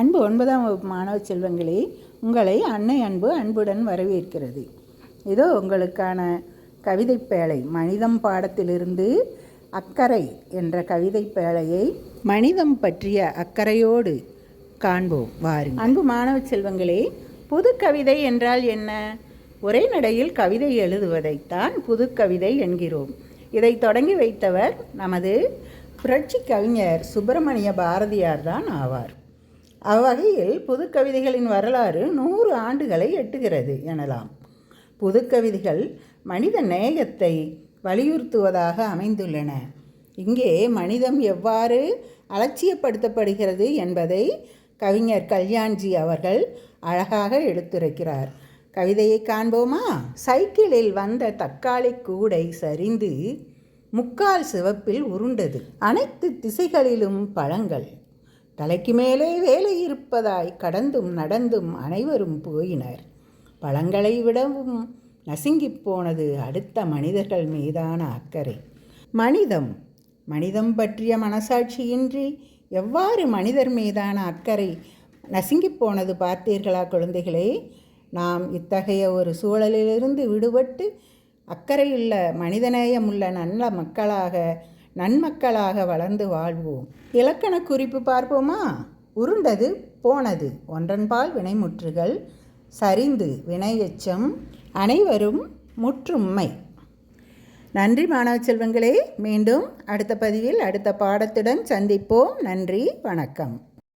அன்பு ஒன்பதாம் வகுப்பு மாணவ செல்வங்களே உங்களை அன்னை அன்பு அன்புடன் வரவேற்கிறது. இதோ உங்களுக்கான கவிதை பேழை மனிதம் பாடத்திலிருந்து அக்கறை என்ற கவிதை பேழையை மனிதம் பற்றிய அக்கறையோடு காண்போம். வாருங்கள். அன்பு மாணவ செல்வங்களே புது கவிதை என்றால் என்ன? ஒரே நடையில் கவிதை எழுதுவதைத்தான் புது கவிதை என்கிறோம். இதை தொடங்கி வைத்தவர் நமது புரட்சி கவிஞர் சுப்பிரமணிய பாரதியார் தான் ஆவார். அவ்வகையில் புதுக்கவிதைகளின் வரலாறு நூறு ஆண்டுகளை எட்டுகிறது எனலாம். புதுக்கவிதைகள் மனித நேயத்தை வலியுறுத்துவதாக அமைந்துள்ளன. இங்கே மனிதம் எவ்வாறு அலட்சியப்படுத்தப்படுகிறது என்பதை கவிஞர் கல்யாண்ஜி அவர்கள் அழகாக எடுத்துரைக்கிறார். கவிதையை காண்போமா? சைக்கிளில் வந்த தக்காளி கூடை சரிந்து முக்கால் சிவப்பில் உருண்டது. அனைத்து திசைகளிலும் பழங்கள். தலைக்கு மேலே வேலை இருப்பதாய் கடந்தும் நடந்தும் அனைவரும் போயினர். பழங்களை விடவும் நசுங்கிப் போனது அடுத்த மனிதர்கள் மீதான அக்கறை. மனிதம் மனிதம் பற்றிய மனசாட்சியின்றி எவ்வாறு மனிதர் மீதான அக்கறை நசுங்கிப் போனது பார்த்தீர்களா குழந்தைகளே? நாம் இத்தகைய ஒரு சூழலிலிருந்து விடுபட்டு அக்கறையுள்ள மனிதநேயமுள்ள நல்ல மக்களாக நன்மக்களாக வளர்ந்து வாழ்வோம். இலக்கண குறிப்பு பார்ப்போமா? உருண்டது போனது. ஒன்றன்பால் வினைமுற்றுகள் சரிந்து வினையெச்சம் அனைவரும் முற்றும்மை. நன்றி மாணவ செல்வங்களே. மீண்டும் அடுத்த பதிவில் அடுத்த பாடத்துடன் சந்திப்போம். நன்றி வணக்கம்.